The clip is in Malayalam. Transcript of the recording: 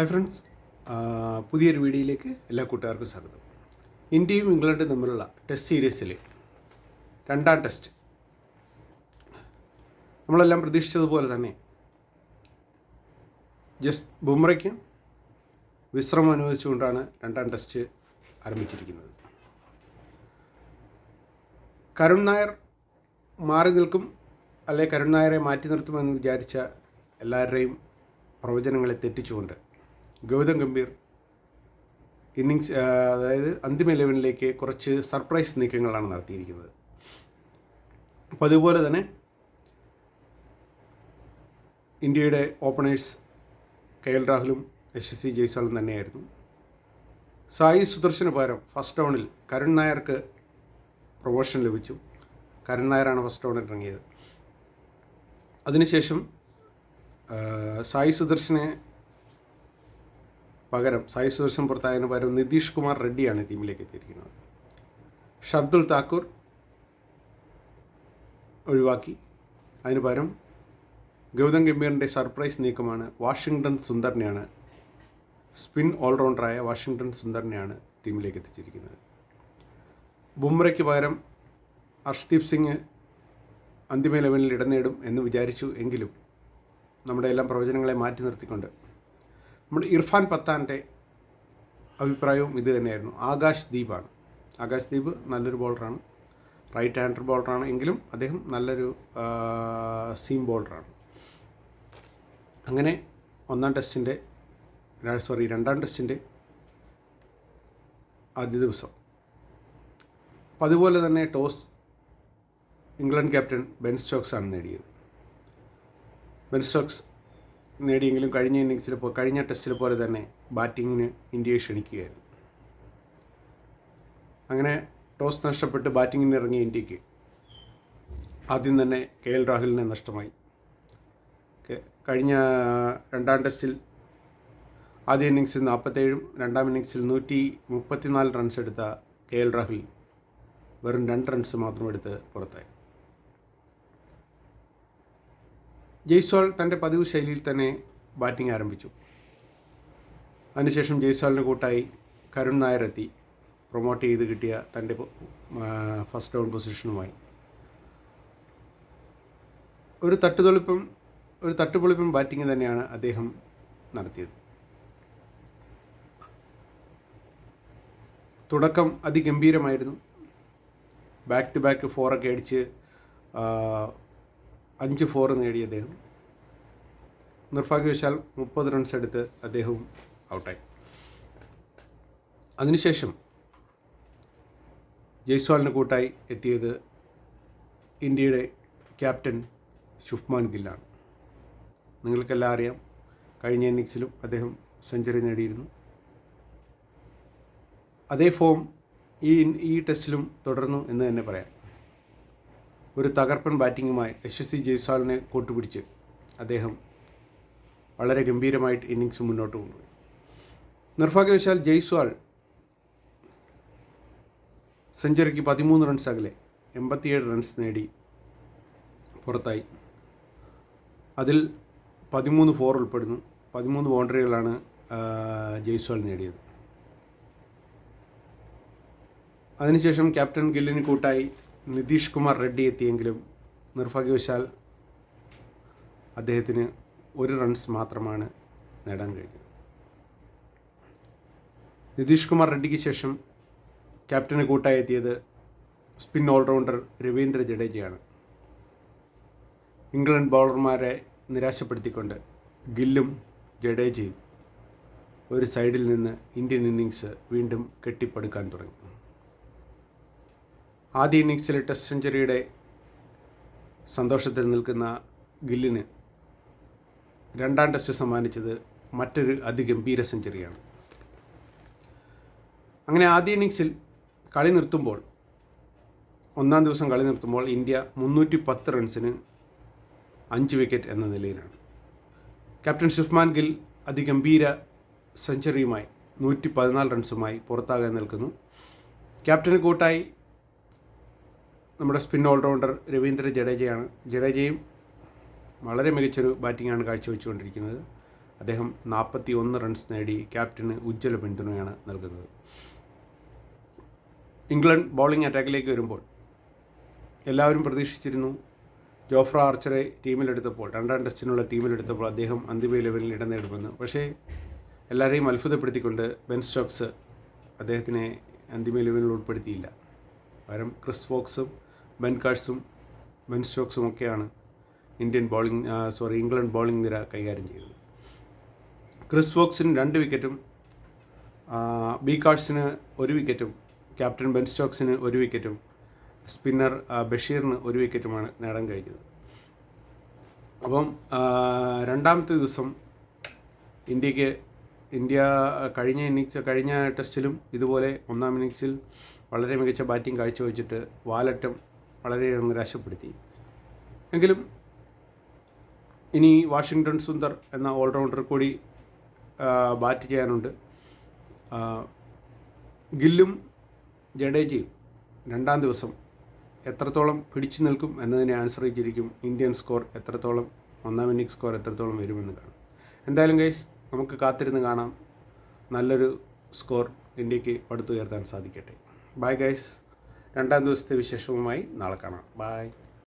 Hi friends. പുതിയൊരു വീഡിയോയിലേക്ക് എല്ലാ കൂട്ടുകാർക്കും സ്വാഗതം. ഇന്ത്യയും ഇംഗ്ലണ്ടും തമ്മിലുള്ള ടെസ്റ്റ് സീരീസിലെ രണ്ടാം ടെസ്റ്റ് നമ്മളെല്ലാം പ്രതീക്ഷിച്ചതുപോലെ തന്നെ ജസ്റ്റ് ബുംറയ്ക്ക് വിശ്രമം അനുവദിച്ചുകൊണ്ടാണ് രണ്ടാം ടെസ്റ്റ് ആരംഭിച്ചിരിക്കുന്നത്. കരുൺ നായർ മാറി നിൽക്കും അല്ലെ കരുൺ നായരെ മാറ്റി നിർത്തുമെന്ന് വിചാരിച്ച എല്ലാവരുടെയും പ്രവചനങ്ങളെ തെറ്റിച്ചുകൊണ്ട് ഗൗതം ഗംഭീർ. ഇന്നിങ്സ് അതായത് അന്തിമ ഇലവനിലേക്ക് കുറച്ച് സർപ്രൈസ് നീക്കങ്ങളാണ് നടത്തിയിരിക്കുന്നത്. അപ്പോൾ അതുപോലെ തന്നെ ഇന്ത്യയുടെ ഓപ്പണേഴ്സ് കെ എൽ രാഹുലും എസ് സി ജയ്സ്വാളും തന്നെയായിരുന്നു. സായി സുദർശന് പകരം ഫസ്റ്റ് റൗണ്ടിൽ കരുൺ നായർക്ക് പ്രൊമോഷൻ ലഭിച്ചു. കരുൺ നായരാണ് ഫസ്റ്റ് റൗണ്ടിൽ ഇറങ്ങിയത്. അതിനുശേഷം സായി സുദർശനെ പകരം സായി സുദർശൻ പുറത്തായതിനു പകരം നിതീഷ് കുമാർ റെഡ്ഡിയാണ് ടീമിലേക്ക് എത്തിയിരിക്കുന്നത്. ഷർദുൽ താക്കൂർ ഒഴിവാക്കി. അതിനു പകരം ഗൗതം ഗംഭീറിന്റെ സർപ്രൈസ് നീക്കമാണ് വാഷിങ്ടൺ സുന്ദറിനെയാണ് സ്പിൻ ഓൾറൗണ്ടറായ വാഷിങ്ടൺ സുന്ദറിനെയാണ് ടീമിലേക്ക് എത്തിച്ചിരിക്കുന്നത്. ബുംറയ്ക്ക് പകരം അർഷ്ദീപ് സിംഗ് അന്തിമ ലെവലിൽ ഇടം നേടും എന്ന് വിചാരിച്ചു എങ്കിലും നമ്മുടെ എല്ലാം പ്രവചനങ്ങളെ മാറ്റി നിർത്തിക്കൊണ്ട് നമ്മുടെ ഇർഫാൻ പത്താന്റെ അഭിപ്രായവും ഇത് തന്നെയായിരുന്നു. ആകാശ് ദീപാണ്. ആകാശ് ദീപ് നല്ലൊരു ബോളറാണ്. റൈറ്റ് ഹാൻഡർ ബോളറാണ് എങ്കിലും അദ്ദേഹം നല്ലൊരു സീം ബോളറാണ് അങ്ങനെ ഒന്നാം ടെസ്റ്റിന്റെ സോറി രണ്ടാം ടെസ്റ്റിന്റെ ആദ്യ ദിവസം. അപ്പം അതുപോലെ തന്നെ toss England captain Ben Stokes ആണ് നേടിയത്. ബെൻ സ്റ്റോക്സ് നേടിയെങ്കിലും കഴിഞ്ഞ ഇന്നിങ്സിൽ കഴിഞ്ഞ ടെസ്റ്റിൽ പോലെ തന്നെ ബാറ്റിങ്ങിന് ഇന്ത്യയെ ക്ഷണിക്കുകയായിരുന്നു. അങ്ങനെ ടോസ് നഷ്ടപ്പെട്ട് ബാറ്റിങ്ങിന് ഇറങ്ങിയ ഇന്ത്യയ്ക്ക് ആദ്യം തന്നെ കെ എൽ രാഹുലിനെ നഷ്ടമായി. കഴിഞ്ഞ രണ്ടാം ടെസ്റ്റിൽ ആദ്യ ഇന്നിങ്സിൽ നാൽപ്പത്തേഴും രണ്ടാം ഇന്നിങ്സിൽ നൂറ്റി മുപ്പത്തിനാല് റൺസ് എടുത്ത കെ എൽ രാഹുൽ വെറും രണ്ട് റൺസ് മാത്രം എടുത്ത് പുറത്തായി. ജയ്സ്വാൾ തന്റെ പതിവ് ശൈലിയിൽ തന്നെ ബാറ്റിംഗ് ആരംഭിച്ചു. അതിനുശേഷം ജയ്സ്വാളിന് കൂട്ടായി കരുൺ നായർ എത്തി പ്രൊമോട്ട് ചെയ്ത് കിട്ടിയ തന്റെ ഫസ്റ്റ് റൗണ്ട് പൊസിഷനുമായി ഒരു തട്ടുതൊളിപ്പും ഒരു തട്ടുപൊളിപ്പും ബാറ്റിംഗ് തന്നെയാണ് അദ്ദേഹം നടത്തിയത്. തുടക്കം അതിഗംഭീരമായിരുന്നു. ബാക്ക് ടു ബാക്ക് ഫോറൊക്കെ അടിച്ച് അഞ്ച് ഫോർ നേടി അദ്ദേഹം. നിർഭാഗ്യവശാൽ മുപ്പത് റൺസ് എടുത്ത് അദ്ദേഹവും ഔട്ടായി. അതിനുശേഷം ജയ്സ്വാളിന് കൂട്ടായി എത്തിയത് ഇന്ത്യയുടെ ക്യാപ്റ്റൻ ശുഭ്മാൻ ഗില്ലാണ്. നിങ്ങൾക്കെല്ലാം അറിയാം കഴിഞ്ഞ ഇന്നിങ്സിലും അദ്ദേഹം സെഞ്ചുറി നേടിയിരുന്നു. അതേ ഫോം ഈ ഈ ടെസ്റ്റിലും തുടർന്നു എന്ന് തന്നെ പറയാം. ഒരു തകർപ്പൻ ബാറ്റിങ്ങുമായി യശസ്വി ജയ്സ്വാളിനെ കൂട്ടുപിടിച്ച് അദ്ദേഹം വളരെ ഗംഭീരമായിട്ട് ഇന്നിങ്സ് മുന്നോട്ട് കൊണ്ടുപോയി. നിർഭാഗ്യവശാൽ ജയ്സ്വാൾ സെഞ്ചുറിക്ക് പതിമൂന്ന് റൺസ് അകലെ എൺപത്തിയേഴ് റൺസ് നേടി പുറത്തായി. അതിൽ പതിമൂന്ന് ഫോർ ഉൾപ്പെടുന്നു. പതിമൂന്ന് ബൗണ്ടറികളാണ് ജയ്സ്വാൾ നേടിയത്. അതിനുശേഷം ക്യാപ്റ്റൻ ഗില്ലിന് കൂട്ടായി നിതീഷ് കുമാർ റെഡ്ഡി എത്തിയെങ്കിലും നിർഭാഗ്യവശാൽ അദ്ദേഹത്തിന് ഒരു റൺസ് മാത്രമാണ് നേടാൻ കഴിഞ്ഞത്. നിതീഷ് കുമാർ റെഡ്ഡിക്ക് ശേഷം ക്യാപ്റ്റന് കൂട്ടായി എത്തിയത് സ്പിൻ ഓൾറൗണ്ടർ രവീന്ദ്ര ജഡേജയാണ്. ഇംഗ്ലണ്ട് ബൗളർമാരെ നിരാശപ്പെടുത്തിക്കൊണ്ട് ഗില്ലും ജഡേജയും ഒരു സൈഡിൽ നിന്ന് ഇന്ത്യൻ ഇന്നിങ്സ് വീണ്ടും കെട്ടിപ്പടുക്കാൻ തുടങ്ങി. ആദ്യ ഇന്നിങ്സിലെ ടെസ്റ്റ് സെഞ്ചുറിയുടെ സന്തോഷത്തിൽ നിൽക്കുന്ന ഗില്ലിന് രണ്ടാം ടെസ്റ്റ് സമ്മാനിച്ചത് മറ്റൊരു അതിഗംഭീര സെഞ്ചുറിയാണ്. അങ്ങനെ ആദ്യ ഇന്നിങ്സിൽ കളി നിർത്തുമ്പോൾ ഒന്നാം ദിവസം കളി നിർത്തുമ്പോൾ ഇന്ത്യ മുന്നൂറ്റി പത്ത് റൺസിന് അഞ്ച് വിക്കറ്റ് എന്ന നിലയിലാണ്. ക്യാപ്റ്റൻ ഷുഫ്മാൻ ഗിൽ അതിഗംഭീര സെഞ്ചുറിയുമായി നൂറ്റി പതിനാല് റൺസുമായി പുറത്താകാൻ നിൽക്കുന്നു. ക്യാപ്റ്റന് കൂട്ടായി നമ്മുടെ സ്പിൻ ഓൾറൗണ്ടർ രവീന്ദ്ര ജഡേജയാണ്. ജഡേജയും വളരെ മികച്ചൊരു ബാറ്റിംഗാണ് കാഴ്ചവെച്ചുകൊണ്ടിരിക്കുന്നത്. അദ്ദേഹം നാൽപ്പത്തി ഒന്ന് റൺസ് നേടി ക്യാപ്റ്റന് ഉജ്ജ്വല പിന്തുണയാണ് നൽകുന്നത്. ഇംഗ്ലണ്ട് ബൗളിംഗ് അറ്റാക്കിലേക്ക് വരുമ്പോൾ എല്ലാവരും പ്രതീക്ഷിച്ചിരുന്നു ജോഫ്ര ആർച്ചറെ ടീമിലെടുത്തപ്പോൾ രണ്ടാം ടെസ്റ്റിനുള്ള ടീമിലെടുത്തപ്പോൾ അദ്ദേഹം അന്തിമ ഇലവനിൽ ഇടം നേടുമെന്ന്. പക്ഷേ എല്ലാവരെയും അത്ഭുതപ്പെടുത്തിക്കൊണ്ട് ബെൻ സ്റ്റോക്സ് അദ്ദേഹത്തിനെ അന്തിമ ഇലവനിൽ ഉൾപ്പെടുത്തിയില്ല. പകരം ക്രിസ് ഫോക്സും ബെൻ കാഴ്സും ബെൻ സ്റ്റോക്സും ഒക്കെയാണ് Indian bowling sorry England bowling നിര കൈകാര്യം ചെയ്തത് ക്രിസ് വോക്സിന് രണ്ട് വിക്കറ്റും ബി കാഴ്സിന് ഒരു വിക്കറ്റും ക്യാപ്റ്റൻ ബെൻ സ്റ്റോക്സിന് ഒരു വിക്കറ്റും സ്പിന്നർ ബഷീറിന് ഒരു വിക്കറ്റുമാണ് നേടാൻ കഴിഞ്ഞത്. അപ്പം രണ്ടാമത്തെ ദിവസം ഇന്ത്യയ്ക്ക് ഇന്ത്യ കഴിഞ്ഞ ഇന്നിങ്സ് കഴിഞ്ഞ ടെസ്റ്റിലും ഇതുപോലെ ഒന്നാം ഇന്നിങ്സിൽ വളരെ മികച്ച ബാറ്റിംഗ് കാഴ്ചവെച്ചിട്ട് വാലറ്റം വളരെയേറെ നിരാശപ്പെടുത്തി. എങ്കിലും ഇനി വാഷിങ്ടൺ സുന്ദർ എന്ന ഓൾറൗണ്ടർ കൂടി ബാറ്റ് ചെയ്യാനുണ്ട്. ഗില്ലും ജഡേജയും രണ്ടാം ദിവസം എത്രത്തോളം പിടിച്ചു നിൽക്കും എന്നതിനെ ആശ്രയിച്ചിരിക്കും ഇന്ത്യൻ സ്കോർ എത്രത്തോളം ഒന്നാം ഇന്നിംഗ്സ് സ്കോർ എത്രത്തോളം വരുമെന്ന് കാണാം. എന്തായാലും ഗൈസ് നമുക്ക് കാത്തിരുന്ന് കാണാം. നല്ലൊരു സ്കോർ ഇന്ത്യയ്ക്ക് പടുത്തുയർത്താൻ സാധിക്കട്ടെ. Bye guys. രണ്ടാം ദിവസത്തെ വിശേഷവുമായി നാളെ കാണാം. ബൈ.